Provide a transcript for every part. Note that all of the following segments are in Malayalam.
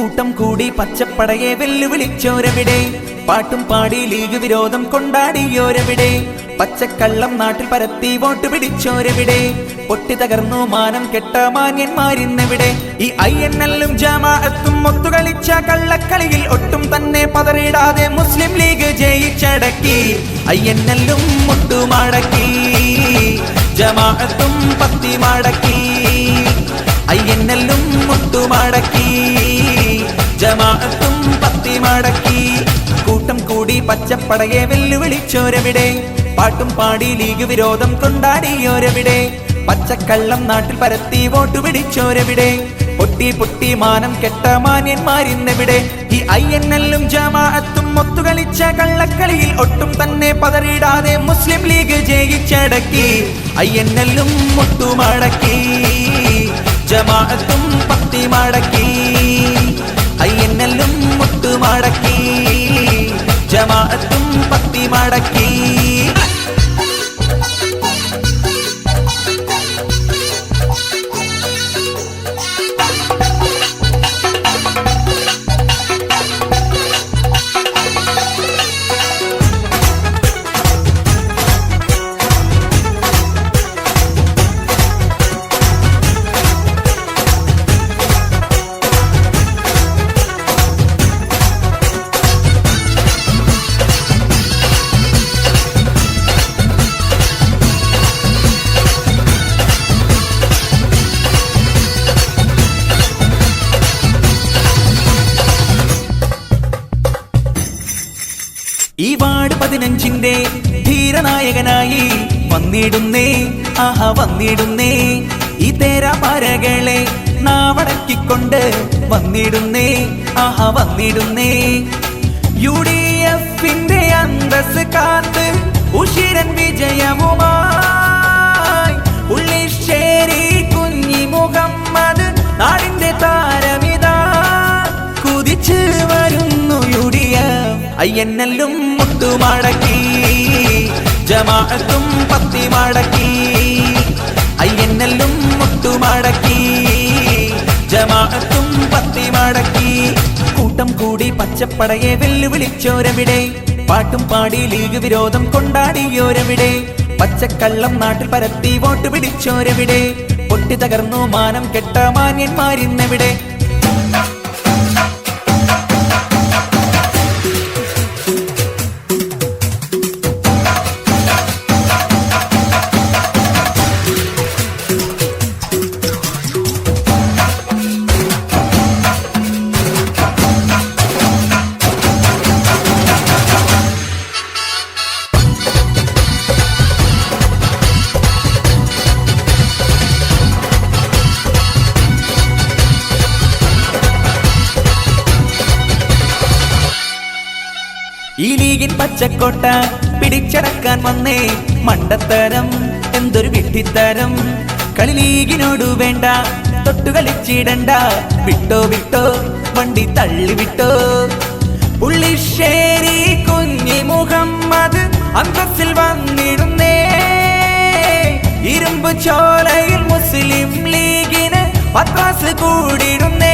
കൂട്ടം കൂടി പച്ചപ്പടയെ വെല്ലുവിളിച്ചോരവിടെ? പാട്ടും പാടി ലീഗ് വിരോധം കൊണ്ടാടിയോരവിടെ? പച്ചക്കള്ളം നാട്ടിൽ പരത്തി വോട്ട് പിടിച്ചോരവിടെ? പൊട്ടി തകർന്നു മാനം കെട്ട മാന്യന്മാരിന്നെവിടെ? ഈ ഐ എൻ എല്ലും ജമാഅത്തും ഒത്തുകളിച്ച കള്ളക്കളിയിൽ ഒട്ടും തന്നെ പതറിയിടാതെ മുസ്ലിം ലീഗ് ജയിച്ചടക്കി. ഐ എൻ എല്ലും മുട്ടുമാടക്കി. ജമാഅത്തും പത്തി മടക്കി ഐ എൻ എല്ലും മുട്ടുമടക്കി. പത്തി മടക്കി. കൂട്ടം കൂടി പച്ചപ്പടയെ വെല്ലുവിളിച്ചോരവിടെ പാട്ടും പാടി ലീഗ് വിരോധം കൊണ്ടാടിയോരവിടെ പച്ചക്കള്ളം നാട്ടിൽ പരത്തി വോട്ട് പിടിച്ചോരവിടെ പൊട്ടി പൊട്ടി മാനം കെട്ട മാന്യന്മാരിന്നെവിടെ ഈ ഐ എൻ എല്ലും ജമാഅത്തും ഒത്തുകളിച്ച കള്ളക്കളിയിൽ ഒട്ടും തന്നെ പതറിയിടാതെ മുസ്ലിം ലീഗ് ജയിച്ചടക്കി. ഐ എൻ എല്ലും മുട്ടുമടക്കി ജമാഅത്തും ഈ വാർഡ് പതിനഞ്ചിന്റെ ധീരനായകനായി വന്നിടുന്നേ ആഹ വന്നിടുന്നേ. ഈ തേരാപാരകളെ നാവടക്കിക്കൊണ്ട് വന്നിടുന്നേ ആഹ വന്നിടുന്നേ. യു ഡി എഫിന്റെ അന്തസ് കാത്ത് ഉഷിരൻ വിജയവുമായി അയ്യന്നെല്ലും മുട്ടുമടക്കി ജമാഅത്തും പത്തി മടക്കി. അയ്യന്നെല്ലും മുട്ടുമടക്കി ജമാഅത്തും പത്തി മടക്കി. കൂട്ടം കൂടി പച്ചപ്പടയെ വെല്ലുവിളിച്ചോരവിടെ പാട്ടും പാടി ലീഗ് വിരോധം കൊണ്ടാടിയോരവിടെ പച്ചക്കള്ളം നാട്ടിൽ പരത്തി വോട്ട് പിടിച്ചോരവിടെ പൊട്ടി തകർന്നു മാനം കെട്ട മാന്യന്മാരിന്നെവിടെ. ഈ ലീഗിൻ പച്ചക്കോട്ട പിടിച്ചടക്കാൻ വന്നേ. മണ്ടത്തരം എന്തൊരു വിട്ടിത്തരം കളി ലീഗിനോടു വേണ്ട തൊട്ടു കളിച്ചിടണ്ട. വിട്ടോ വിട്ടോ വണ്ടി തള്ളി വിട്ടോ. പുള്ളിശ്ശേരി കുഞ്ഞി മുഹമ്മദ് അന്തസ്സിൽ വന്നിടുന്നേ. ഇരുമ്പ് ചോലയിൽ മുസ്ലിം ലീഗിന് പത്രാസ് കൂടിടുന്നേ.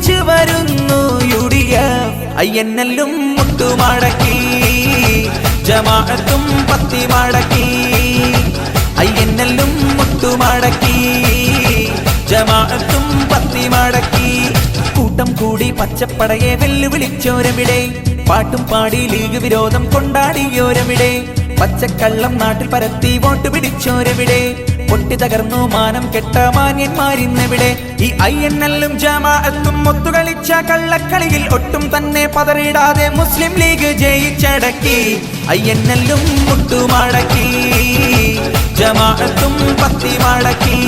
കുതിച്ചു വരുന്നു യു ഡി എഫ് മുട്ടുമടക്കി. ജമാഅത്തും പത്തി മടക്കി അയ്യന്നെല്ലും മുട്ടുമടക്കി. ജമാഅത്തും പത്തി മടക്കി കൂട്ടം കൂടി പച്ചപ്പടയെ വെല്ലുവിളിച്ചോരമിടെ. പാട്ടും പാടി ലീഗ് വിരോധം കൊണ്ടാടിയോരമിടെ. പച്ചക്കള്ളം നാട്ടിൽ പരത്തി വോട്ട് പിടിച്ചോരവിടെ പൊട്ടി തകർന്നു മാനം കെട്ട മാന്യന്മാരിന്നെവിടെ? ഈ ഐ എല്ലും ജമാഅത്തും ഒത്തുകളിച്ച കള്ളക്കളിയിൽ ഒട്ടും തന്നെ പതറിയിടാതെ മുസ്ലിം ലീഗ് ജയിച്ചടക്കി. ഐ എൻ എല്ലും മുട്ടുമടക്കി ജമാഅത്തും പത്തി മടക്കി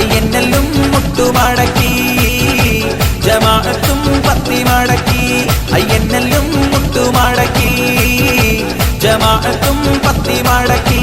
ഐ എല്ലും മുട്ടുമടക്കി ജമാഅത്തും പത്തി മടക്കി ഐ എല്ലും മുട്ടുമടക്കി ജമാഅത്തും പത്തി മടക്കി